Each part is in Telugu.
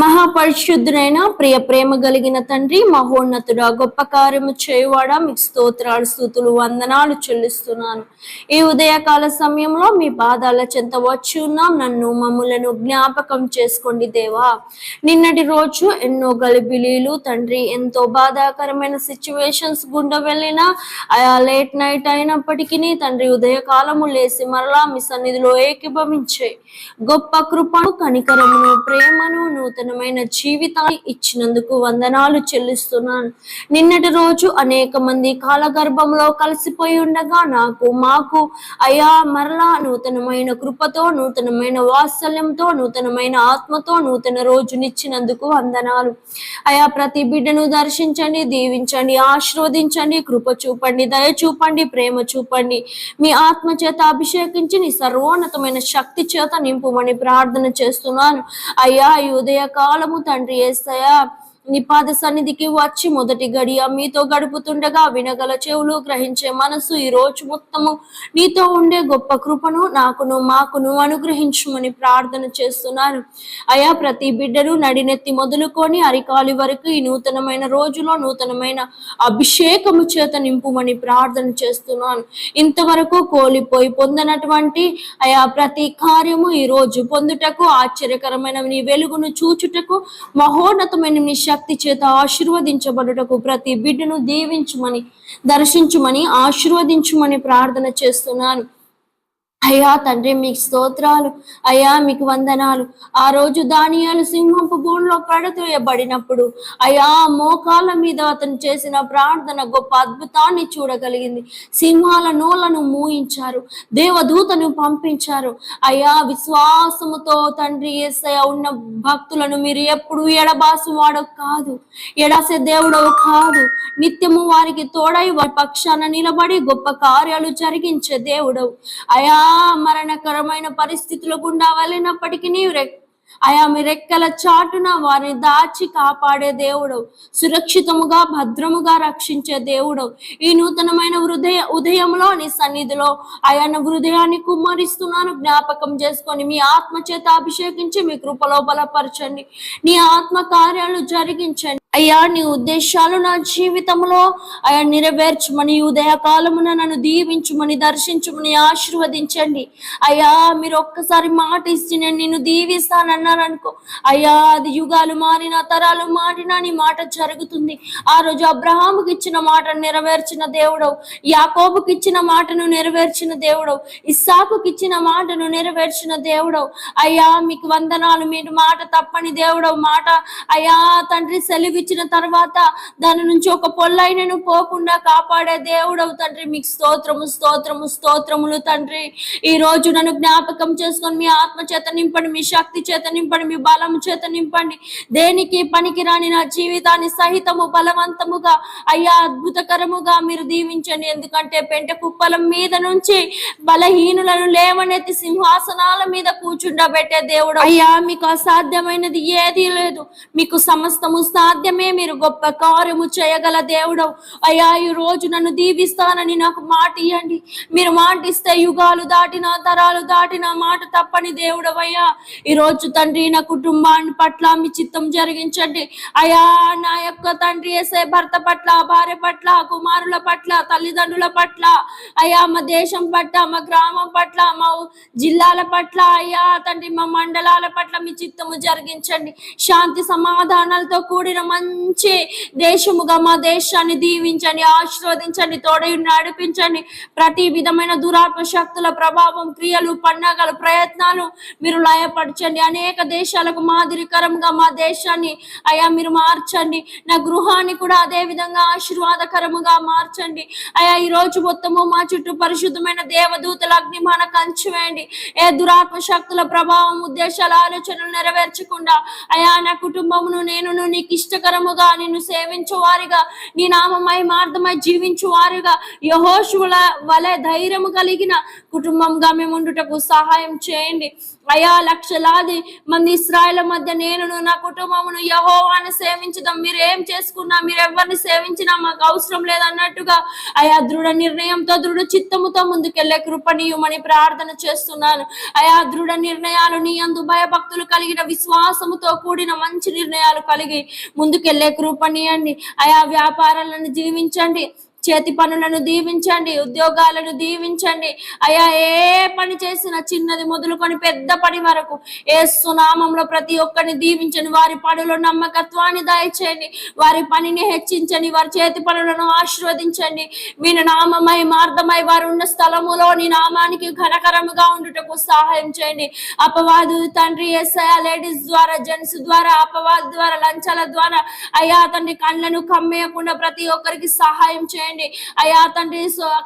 మహాపరిశుద్ధుడైన ప్రియ ప్రేమ కలిగిన తండ్రి మహోన్నతుడా గొప్ప కార్యము చేయువాడా. మీకు స్తోత్రాలు స్థుతులు వందనాలు చెల్లిస్తున్నాను. ఈ ఉదయకాల సమయంలో మీ పాదాల చెంత వచ్చి ఉన్నాం. నన్ను మమ్ములను జ్ఞాపకం చేసుకోండి దేవా. నిన్నటి రోజు ఎన్నో గలిబిలీలు తండ్రి ఎంతో బాధాకరమైన సిచ్యువేషన్స్ గుండా వెళ్ళినా ఆయా లేట్ నైట్ అయినప్పటికీ తండ్రి ఉదయకాలము లేసి మరలా మీ సన్నిధిలో ఏకీభవించే గొప్ప కృపను కనికరమును ప్రేమను నూతన నూతనమైన జీవితాన్ని ఇచ్చినందుకు వందనాలు చెల్లిస్తున్నాను. నిన్నటి రోజు అనేక మంది కాలగర్భంలో కలిసిపోయి ఉండగా నాకు మాకు అయా మరలా నూతనమైన కృపతో నూతనమైన వాత్సల్యంతో నూతనమైన ఆత్మతో నూతన రోజునిచ్చినందుకు వందనాలు. అయా ప్రతి బిడ్డను దర్శించండి దీవించండి ఆశీర్వదించండి కృప చూపండి దయ చూపండి ప్రేమ చూపండి. మీ ఆత్మ చేత అభిషేకించి నీ సర్వోన్నతమైన శక్తి చేత నింపుమని ప్రార్థన చేస్తున్నాను. అయ్యా ఈ ఉదయ కాలము తండ్రి ఏసయ్యా నీ పాద సన్నిధికి వచ్చి మొదటి గడియ మీతో గడుపుతుండగా వినగల చెవులు గ్రహించే మనసు ఈ రోజు మొత్తము నీతో ఉండే గొప్ప కృపను నాకును మాకును అనుగ్రహించుమని ప్రార్థన చేస్తున్నాను. అయా ప్రతి బిడ్డను నడినెత్తి మొదలుకొని అరికాలి వరకు ఈ నూతనమైన రోజులో నూతనమైన అభిషేకము చేత నింపుమని ప్రార్థన చేస్తున్నాను. ఇంతవరకు కోల్పోయి పొందనటువంటి అయా ప్రతి కార్యము ఈ రోజు పొందుటకు ఆశ్చర్యకరమైన నీ వెలుగును చూచుటకు మహోన్నతమైన నీ శక్తి చేత ఆశీర్వదించబడుటకు ప్రతి బిడ్డను దీవించమని దర్శించుమని ఆశీర్వదించుమని ప్రార్థన చేస్తున్నాను. అయ్యా తండ్రి మీకు స్తోత్రాలు. అయ్యా మీకు వందనాలు. ఆ రోజు దానియాలు సింహంపు భూమిలో పడతోయబడినప్పుడు అయ్యా మోకాల మీద అతను చేసిన ప్రార్థన గొప్ప అద్భుతాన్ని చూడగలిగింది. సింహాల నోలను మూయించారు. దేవదూతను పంపించారు. అయ్యా విశ్వాసముతో తండ్రి ఏసయ ఉన్న భక్తులను మీరు ఎప్పుడు ఎడబాసు వాడో కాదు. ఎడాసే దేవుడవు కాదు. నిత్యము వారికి తోడై వారి పక్షాన నిలబడి గొప్ప కార్యాలు జరిగించే దేవుడవు. అయా మరణకరమైన పరిస్థితుల గుండా వెళ్ళినప్పటికీ నీవు అయా మీ రెక్కల చాటున వారిని దాచి కాపాడే దేవుడు. సురక్షితముగా భద్రముగా రక్షించే దేవుడు. ఈ నూతనమైన హృదయ ఉదయంలో నీ సన్నిధిలో ఆయన హృదయాన్ని కుమ్మరిస్తున్నాను. జ్ఞాపకం చేసుకొని మీ ఆత్మ చేత అభిషేకించి మీ కృపలో బలపరచండి. నీ ఆత్మ కార్యాలు జరిగించండి. అయ్యా నీ ఉద్దేశాలు నా జీవితంలో అయ్యా నెరవేర్చమని ఉదయకాలమున నన్ను దీవించుమని దర్శించుమని ఆశీర్వదించండి. అయ్యా మీరు ఒక్కసారి మాట ఇచ్చి నేను నిన్ను దీవిస్తానన్నారనుకో అయ్యా అది యుగాలు మారిన తరాలు మారినా నీ మాట జరుగుతుంది. ఆ రోజు అబ్రహాముకి ఇచ్చిన మాట నెరవేర్చిన దేవుడవు యాకోబుకి ఇచ్చిన మాటను నెరవేర్చిన దేవుడవు ఇస్సాకుకి ఇచ్చిన మాటను నెరవేర్చిన దేవుడవు. అయ్యా మీకు వందనాలు మీరు మాట తప్పని దేవుడవు మాట అయ్యా తండ్రి ఇచ్చిన తర్వాత దాని నుంచి ఒక పొల్లైనను పోకుండా కాపాడే దేవుడవు తండ్రి. మీకు స్తోత్రము స్తోత్రము స్తోత్రములు తండ్రి. ఈ రోజు నన్ను జ్ఞాపకం చేసుకొని మీ ఆత్మ చేత నింపండి మీ శక్తి చేత నింపండి మీ బలం చేత నింపండి. దేనికి పనికి రాని నా జీవితాన్ని సహితము బలవంతముగా అయ్యా అద్భుతకరముగా మీరు దీవించండి. ఎందుకంటే పెంట కుప్పలం మీద నుంచి బలహీనులను లేవనెత్తి సింహాసనాల మీద కూర్చుండబెట్టే దేవుడు అయ్యా మీకు అసాధ్యమైనది ఏదీ లేదు. మీకు సమస్తము సాధ్యమే మీరు గొప్ప కార్యము చేయగల దేవుడు అయ్యా ఈ రోజు నన్ను దీవిస్తానని నాకు మాట ఇవ్వండి మీరు మాట ఇస్తే యుగాలు దాటిన తరాలు దాటిన మాట తప్పని దేవుడు అయ్యా ఈ రోజు తండ్రి నా కుటుంబాన్ని పట్ల మీ చిత్తం జరిగించండి. అయ్యా నా యొక్క తండ్రి వేసే భర్త పట్ల భార్య పట్ల కుమారుల పట్ల తల్లిదండ్రుల పట్ల అయ్యా మా దేశం పట్ల మా గ్రామం పట్ల మా జిల్లాల పట్ల అయ్యా తండ్రి మా మండలాల పట్ల మీ చిత్తము జరిగించండి. శాంతి సమాధానాలతో కూడిన మంచి దేశముగా మా దేశాన్ని దీవించండి ఆశీర్వదించండి తోడై నడిపించండి. ప్రతి విధమైన దురాత్మ శక్తుల ప్రభావం క్రియలు పండగలు ప్రయత్నాలు మీరు లయపరచండి. అనేక దేశాలకు మాదిరికరంగా మా దేశాన్ని అయా మీరు మార్చండి. నా గృహాన్ని కూడా అదే విధంగా ఆశీర్వాదకరముగా మార్చండి. అయా ఈ రోజు మొత్తము మా చుట్టూ పరిశుద్ధమైన దేవదూతల అగ్నిమాన కంచి వేయండి. ఏ దురాత్మ శక్తుల ప్రభావం ఉద్దేశాల ఆలోచనలు నెరవేర్చకుండా అయా నా కుటుంబమును నేను నీకు ఇష్టకరముగా నిన్ను సేవించు వారిగా. నీ నామమై మార్గమై జీవించు వారిగా. యహోషుల వలె ధైర్యము కలిగిన కుటుంబంగా మేము ఉండుటకు సహాయం చేయండి. అయా లక్షలాది మంది ఇస్రాయల మధ్య నేను నా కుటుంబమును యహోవాను సేవించుదాం. మీరు ఏం చేసుకున్నా మీరు ఎవరిని సేవించినా మాకు అవసరం లేదన్నట్టుగా అయా దృఢ నిర్ణయంతో దృఢ చిత్తముతో ముందుకెళ్ళే కృపణీయమని ప్రార్థన చేస్తున్నాను. అయా దృఢ నిర్ణయాలు నీ అందు భయభక్తులు కలిగిన విశ్వాసముతో కూడిన మంచి నిర్ణయాలు కలిగి ముందుకెళ్ళే కృపణీయండి. అయా వ్యాపారాలను జీవించండి. చేతి పనులను దీవించండి ఉద్యోగాలను దీవించండి. అయ్యా ఏ పని చేసినా చిన్నది మొదలుకొని పెద్ద పని వరకు ఏ సునామంలో ప్రతి ఒక్కరిని దీవించండి. వారి పనుల నమ్మకత్వాన్ని దయచేయండి. వారి పనిని హెచ్చించండి. వారి చేతి పనులను ఆశీర్వదించండి. మీ నామమై మార్గమై వారు ఉన్న స్థలములో నీ నామానికి ఘనకరముగా ఉండుటకు సహాయం చేయండి. అపవాదు తండ్రి ఎస్ఐ లేడీస్ ద్వారా జెంట్స్ ద్వారా అపవాదు ద్వారా లంచాల ద్వారా అయ్యా తండ్రి కళ్ళను కమ్మేయకుండా ప్రతి ఒక్కరికి సహాయం చేయండి. అయ్యా తండ్రి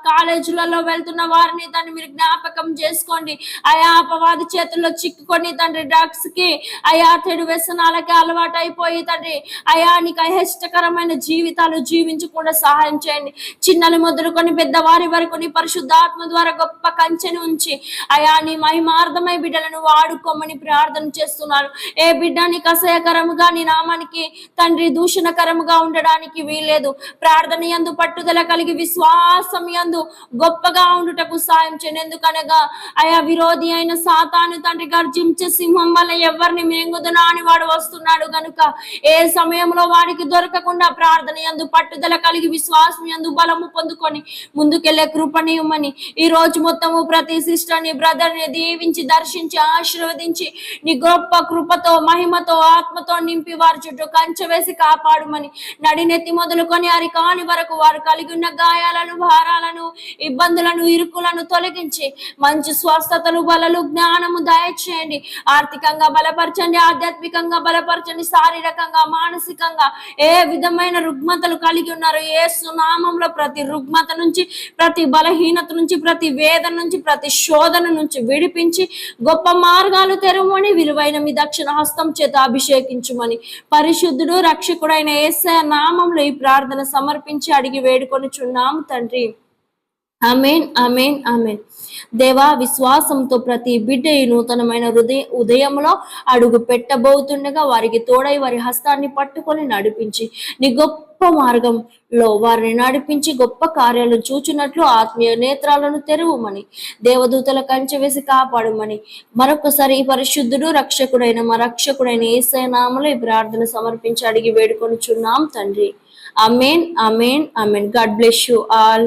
కాలేజీలలో వెళ్తున్న వారిని తండ్రి మీరు జ్ఞాపకం చేసుకోండి. అయా అపవాది చేతుల్లో చిక్కుకొని తండ్రి డ్రగ్స్కి అయా తెడు వ్యసనాలకి అలవాటు అయిపోయి తండ్రి అయా నీకు అహిష్టకరమైన జీవితాలు జీవించకుండా సహాయం చేయండి. చిన్నలు మొదలుకొని పెద్దవారి వరకు నీ పరిశుద్ధాత్మ ద్వారా గొప్ప కంచెని ఉంచి అయా నీ మహిమార్థమై బిడ్డలను వాడుకోమని ప్రార్థన చేస్తున్నాను ఏ బిడ్డ నీకు అసహ్యకరముగా నీ నామానికి తండ్రి దూషణకరముగా ఉండడానికి వీల్లేదు. ప్రార్థన ఎందు పట్టుదల కలిగి విశ్వాసం యందు గొప్పగా ఉండుటకు సాయం చేయండి ఎందుకనగా అయా విరోధి అయిన సాతాను తండ్రి గర్జించే సింహం వల్ల ఎవరిని మేంగుదునా అని వాడు వస్తున్నాడు గనుక. ఏ సమయంలో వాడికి దొరకకుండా ప్రార్థన యందు పట్టుదల కలిగి విశ్వాసం యందు బలము పొందుకొని ముందుకెళ్ళే కృపణీయమని ఈ రోజు మొత్తము ప్రతి సిస్టర్ని బ్రదర్ని దీవించి దర్శించి ఆశీర్వదించి నీ గొప్ప కృపతో మహిమతో ఆత్మతో నింపి వారి చుట్టూ కంచె వేసి కాపాడుమని. నడినెత్తి మొదలుకొని అరికాని వరకు వారు కలిగి ఉన్న గాయాలను భారాలను ఇబ్బందులను ఇరుకులను తొలగించి మంచి స్వస్థతలు బలలు జ్ఞానము దయచేయండి. ఆర్థికంగా బలపరచండి ఆధ్యాత్మికంగా బలపరచండి శారీరకంగా మానసికంగా ఏ విధమైన రుగ్మతలు కలిగి ఉన్నారు ఏ సునామంలో ప్రతి రుగ్మత నుంచి ప్రతి బలహీనత నుంచి ప్రతి వేదన నుంచి ప్రతి శోధన నుంచి విడిపించి గొప్ప మార్గాలు తెరవమని విలువైన మీ దక్షిణ హస్తం చేత అభిషేకించుమని పరిశుద్ధుడు రక్షకుడైన ఏస నామంలో ఈ ప్రార్థన సమర్పించి అడిగి వేడుకొనుచున్నాము తండ్రి. అమేన్ అమేన్ అమేన్ దేవా విశ్వాసంతో ప్రతి బిడ్డ ఈ నూతనమైన హృదయ ఉదయంలో అడుగు పెట్టబోతుండగా వారికి తోడై వారి హస్తాన్ని పట్టుకొని నడిపించి నీ గొప్ప మార్గంలో వారిని నడిపించి గొప్ప కార్యాలు చూచినట్లు ఆత్మీయ నేత్రాలను తెరువుమని దేవదూతల కంచె వేసి కాపాడమని మరొకసారి ఈ పరిశుద్ధుడు రక్షకుడైన మా రక్షకుడైన ఏసయ నామలో ఈ ప్రార్థన సమర్పించి అడిగి వేడుకొనుచున్నాం తండ్రి. Amen amen amen God bless you all